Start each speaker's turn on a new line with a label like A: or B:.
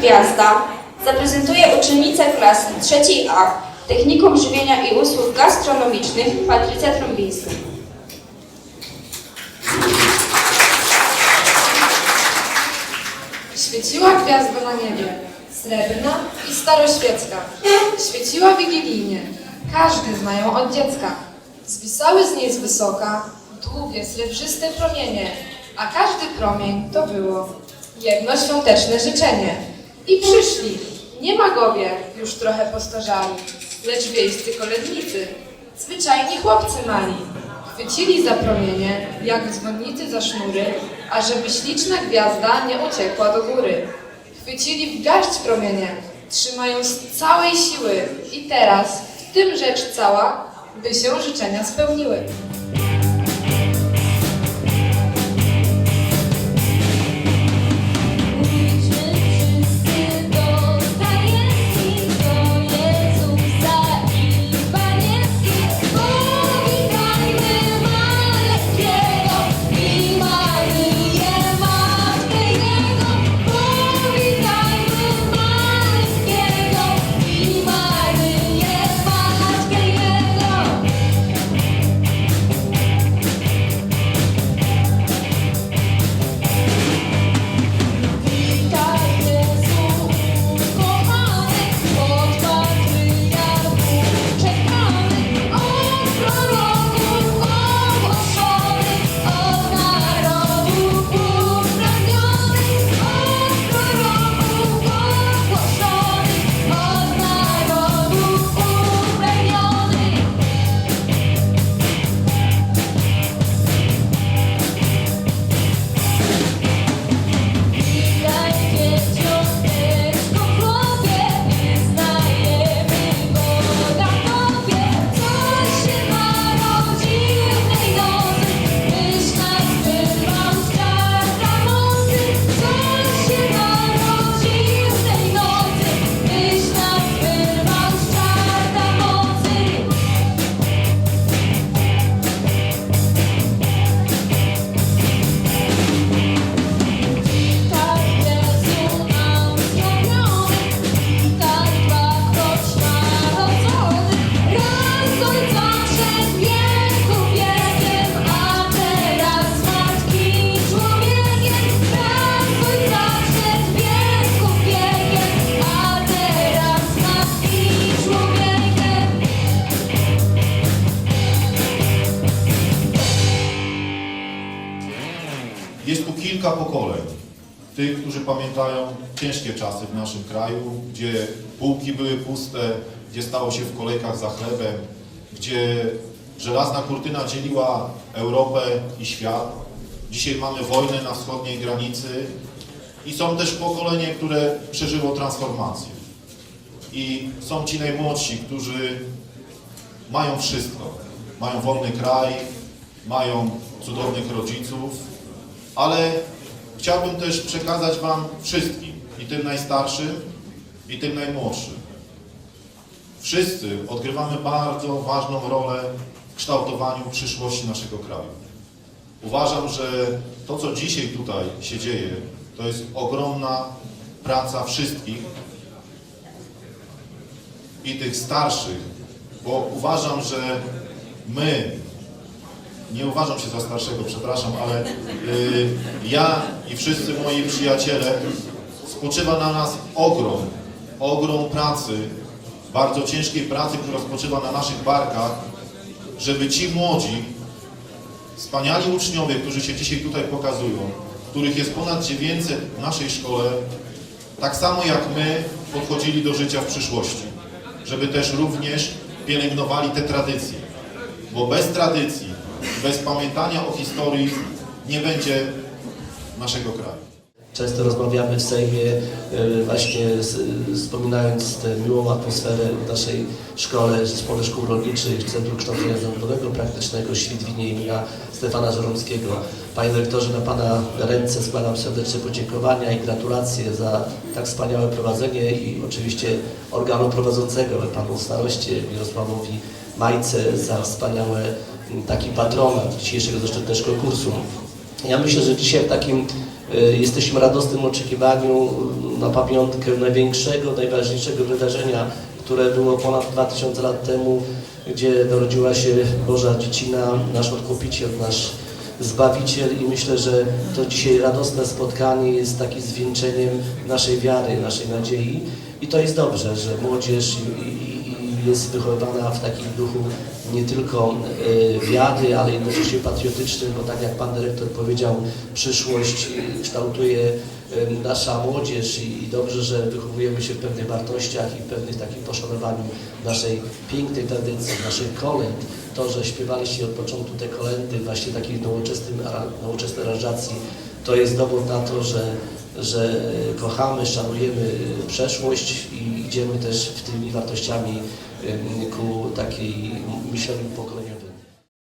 A: Gwiazda zaprezentuje uczennica klasy trzeciej A Technikum Żywienia i Usług Gastronomicznych Patrycja Trąbińska.
B: Świeciła gwiazda na niebie, srebrna i staroświecka. Świeciła wigilijnie, każdy zna ją od dziecka. Zwisały z niej z wysoka długie, srebrzyste promienie, a każdy promień to było jedno świąteczne życzenie. I przyszli, nie magowie, już trochę postarzali, lecz wiejscy kolednicy, zwyczajni chłopcy mali. Chwycili za promienie, jak dzwonnicy za sznury, ażeby śliczna gwiazda nie uciekła do góry. Chwycili w garść promienie, trzymając całej siły i teraz w tym rzecz cała, by się życzenia spełniły.
C: Jest tu kilka pokoleń. Tych, którzy pamiętają ciężkie czasy w naszym kraju, gdzie półki były puste, gdzie stało się w kolejkach za chlebem, gdzie żelazna kurtyna dzieliła Europę i świat. Dzisiaj mamy wojnę na wschodniej granicy i są też pokolenie, które przeżyło transformację. I są ci najmłodsi, którzy mają wszystko. Mają wolny kraj, mają cudownych rodziców, ale chciałbym też przekazać Wam wszystkim, i tym najstarszym, i tym najmłodszym. Wszyscy odgrywamy bardzo ważną rolę w kształtowaniu przyszłości naszego kraju. Uważam, że to, co dzisiaj tutaj się dzieje, to jest ogromna praca wszystkich i tych starszych, bo uważam, że my, nie uważam się za starszego, przepraszam, ale y, ja i wszyscy moi przyjaciele, spoczywa na nas ogrom, ogrom pracy, bardzo ciężkiej pracy, która spoczywa na naszych barkach, żeby ci młodzi, wspaniali uczniowie, którzy się dzisiaj tutaj pokazują, których jest ponad 900 w naszej szkole, tak samo jak my podchodzili do życia w przyszłości, żeby też również pielęgnowali te tradycje, bo bez tradycji, bez pamiętania o historii nie będzie naszego kraju.
D: Często rozmawiamy w Sejmie e, właśnie wspominając tę miłą atmosferę w naszej szkole, Zespole Szkół Rolniczych, Centrum Kształcenia Zawodowego Praktycznego Świdwinie imienia Stefana Żeromskiego. Panie Dyrektorze, na Pana ręce składam serdeczne podziękowania i gratulacje za tak wspaniałe prowadzenie i oczywiście organu prowadzącego, Panu staroście Mirosławowi Majce za wspaniałe taki patronat dzisiejszego zresztą też konkursu. Ja myślę, że dzisiaj w takim E, Jesteśmy radosnym oczekiwaniu na pamiątkę największego, najważniejszego wydarzenia, które było ponad 2000 lat temu, gdzie narodziła się Boża Dziecina, nasz Odkupiciel, nasz Zbawiciel i myślę, że to dzisiaj radosne spotkanie jest takim zwieńczeniem naszej wiary, naszej nadziei i to jest dobrze, że młodzież i, i jest wychowywana w takim duchu nie tylko e, wiary, ale jednocześnie patriotycznym, bo tak jak Pan Dyrektor powiedział, przyszłość kształtuje e, nasza młodzież i, dobrze, że wychowujemy się w pewnych wartościach i pewnych takim poszanowaniu naszej pięknej tradycji, naszych kolęd. To, że śpiewaliście od początku te kolendy właśnie takiej nowoczesnej aranżacji, to jest dowód na to, że, że kochamy, szanujemy przeszłość i idziemy też w tymi wartościami ku takiej myśleniu pokoleniowemu.